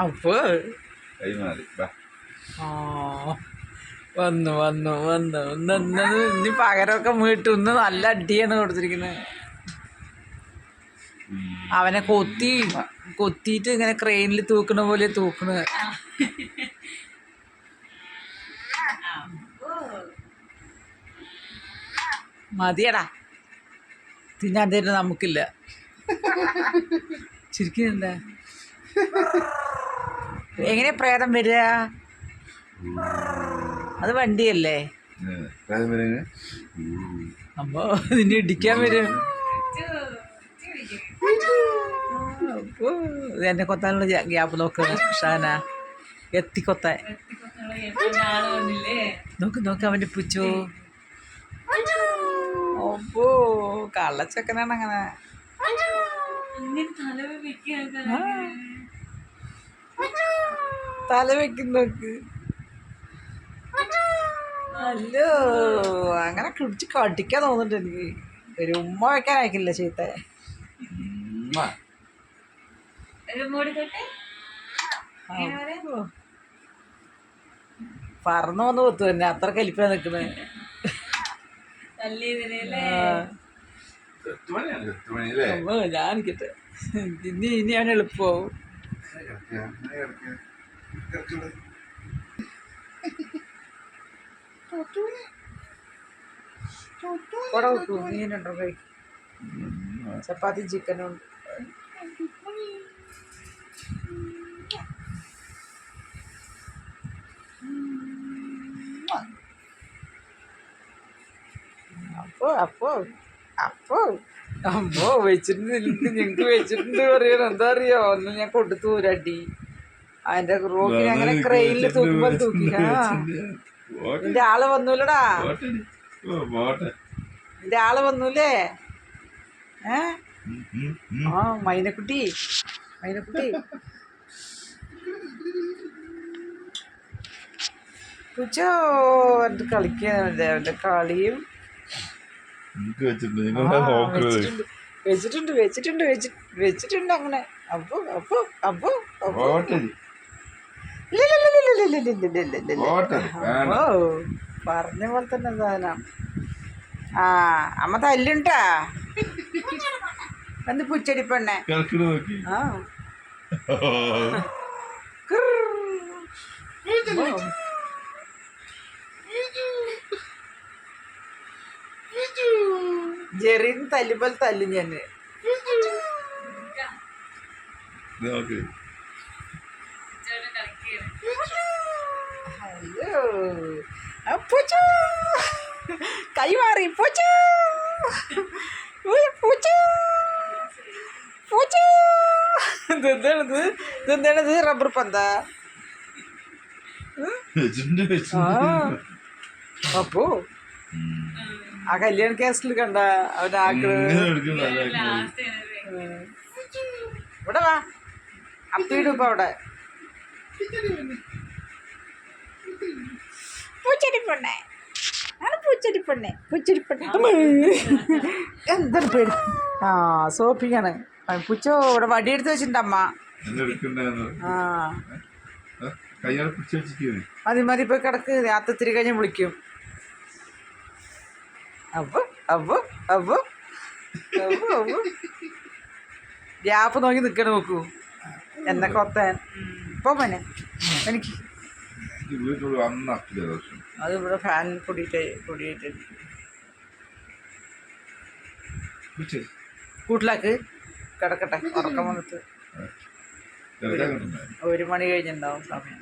അപ്പോ. വന്നു വന്നു വന്നു. ഇന്ന് ഇന്ന് ഇനി പകരമൊക്കെ വീട്ടു. ഇന്ന് നല്ല അടിയാണ് കൊടുത്തിരിക്കുന്നത് അവനെ കൊത്തി കൊത്തിയിട്ട് ഇങ്ങനെ ക്രെയിനിൽ തൂക്കണ പോലെ തൂക്കണ. മതിയടാ. തിന്നാൻ തരുന്ന നമുക്കില്ല. ചിരിക്കുന്നുണ്ട? എങ്ങനെ പ്രേതം വരിക? അത് വണ്ടിയല്ലേ? അപ്പോ നിന്നെ ഇടിക്കാൻ വരും എന്നെ കൊത്താനുള്ള ഗ്യാ- ഗ്യാപ്പ് നോക്ക് ഷാന. എത്തിക്കൊത്താൻ. നോക്ക് നോക്ക് അവന്റെ പുച്ചോ. അപ്പോ കള്ളച്ചക്കനാണ് അങ്ങനെ. തല വെക്കുന്ന നോക്ക്. അല്ലോ അങ്ങനെ കുടിച്ച് കടിക്കാൻ തോന്നുന്നുണ്ട് എനിക്ക്. ഒരു ഉമ്മ വെക്കാൻ അയക്കില്ല ചീത്ത. പറന്നു വന്ന് പൊത്തു തന്നെ അത്ര കലിപ്പാ നിക്കണേ ഞാൻ ഇനി അവൻ എളുപ്പമാവും ഇവിടെ വെക്കൂ മീനുണ്ടോ? കൈ ചപ്പാത്തി ചിക്കനും അപ്പോ അപ്പോ അപ്പോ അമ്മോ വെച്ചിട്ടുണ്ട്. ഞങ്ങക്ക് വെച്ചിട്ടുണ്ട് പറയണം എന്താ അറിയോ? ഒന്ന് ഞാൻ കൊടുത്തു ഒരടി. അതിന്റെ റോക്കിന് അങ്ങനെ ക്രെയിനിൽ തൂക്കുമ്പോൾ തൂക്കി. ആ. നിന്റെ ആൾ വന്നൂലടാ. നിന്റെ ആൾ വന്നൂലേ? ഏ? ആ മൈനക്കുട്ടി. മൈനക്കുട്ടി. എന്നിട്ട് കളിക്കാനല്ലേ അവന്റെ കളിയും. വെച്ചിട്ടുണ്ട്. വെച്ചിട്ടുണ്ട്. വെച്ചിട്ടുണ്ട് വെച്ചിട്ടുണ്ട് അങ്ങനെ. അപ്പൊ അപ്പൊ അപ്പൊ അപ്പൊ ഓ പറഞ്ഞ പോലെ തന്നെ സാധനം ആ അമ്മ തല്ലുണ്ടാ എന്ത് പുച്ചടി പെണ്ണെ ആ കിർ. ഓ. ജെറിന് തല്ലുമ്പോൾ തല്ലും ഞാൻ നോക്ക് പൂച്ചു. കൈമാറി പൂച്ചു. പൂച്ചു. പൂച്ചു. ഇതെന്താണിത് ഇതെന്താണിത് റബ്ബർ പന്താ. അപ്പോ ആ കല്യാണ കേസിൽ കണ്ട അവന്റെ ആഗ്രഹം. ഇവിടെ വാ. അപ്പീടും ഇപ്പൊ അവിടെ. പെണ്ണെ ആണ് പൂച്ചടി പെണ്ണെ പൂച്ചടി പെണ്ണെ എന്താണ് പേര് ആ സോപ്പിക്കാണ് പുച്ചോ ഇവിടെ വടിയെടുത്ത് വെച്ചിട്ടുണ്ട് അമ്മ. ആ. മതി മതി പോയി കിടക്ക്. രാത്രി തിരി കഴിഞ്ഞ് വിളിക്കും. അപ്പൊ അപ്പൊ അപ്പൊ അപ്പൊ അപ്പൊ ഗ്യാപ്പ് നോക്കി നിൽക്കണ നോക്കൂ. എന്നെ കൊത്താൻ ഇപ്പൊ മോനെ. എനിക്ക് അത് ഇവിടെ ഫാൻ പൊടിയിട്ട് കൂട്ടിലാക്ക്. കിടക്കട്ടെ ഉറക്കം വന്നിട്ട്. ഒരു മണി കഴിഞ്ഞിട്ടുണ്ടാവും സമയം.